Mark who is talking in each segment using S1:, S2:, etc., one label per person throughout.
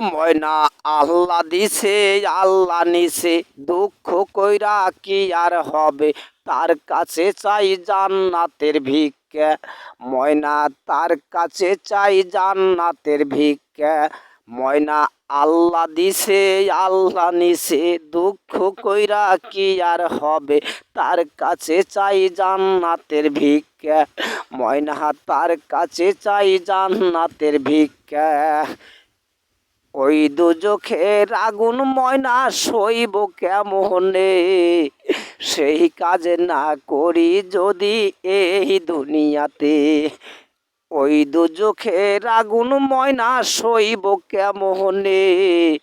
S1: ময়না আল্লাহ দিছে, আল্লাহ নিছে, দুঃখ কইরা কি আর হবে? তার কাছে চাই জান্নাতের ভিক্ষা। ময়না, তার কাছে চাই জান্নাতের ভিক্ষা। ময়না, আল্লাহ দিছে, আল্লাহ নিছে, দুঃখ কইরা কি আর হবে? তার কাছে চাই জান্নাতের ভিক্ষা। ময়না, তার কাছে চাই জান্নাতের ভিক্ষা। ওই দুজখের আগুন ময়না সইব কেমনে? সেই কাজ না করি যদি এই দুনিয়াতে। ওই দুজখের আগুন ময়না সইব কেমনে?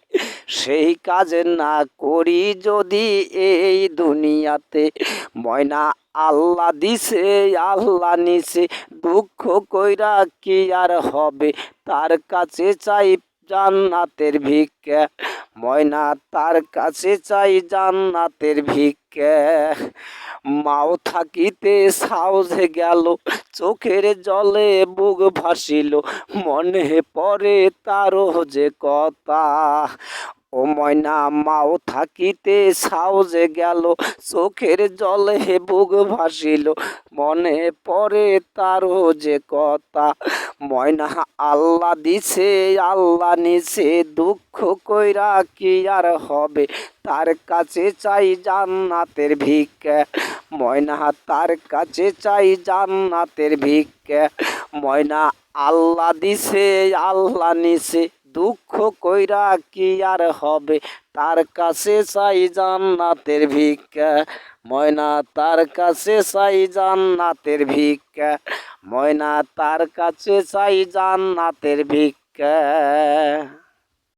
S1: সেই কাজ না করি যদি এই দুনিয়াতে। ময়না আল্লাহ দিছে, আল্লাহ নিছে, দুঃখ কইরা কি আর হবে? তার কাছে চাই জান্নাতের ভিক্ষে। ময়না তার কাছে চাই জান্নাতের ভিক্ষে। মাও থাকিতে সাউজে গেল, চোখের জলে বুক ভাসিল, মনে পড়ে তারও যে কথা। ও ময়না মাও থাকিতে সাউজে গেল, চোখের জলে বুক ভাসিল, মনে পড়ে তারও যে কথা। ময়না আল্লাহ দিছে আল্লাহ নিছে, দুঃখ কইরা কি আর হবে? তার কাছে চাই জান্নাতের ভিক্ষা। ময়না তার কাছে চাই জান্নাতের ভিক্ষা। ময়না আল্লাহ দিছে আল্লাহ নিছে দুঃখ কইরা কি আর হবে? তার কাছে চাই জান্নাতের ভিক্ষা। ময়না, তার কাছে চাই জান্নাতের ভিক্ষা। ময়না, তার কাছে চাই জান্নাতের ভিক্ষা।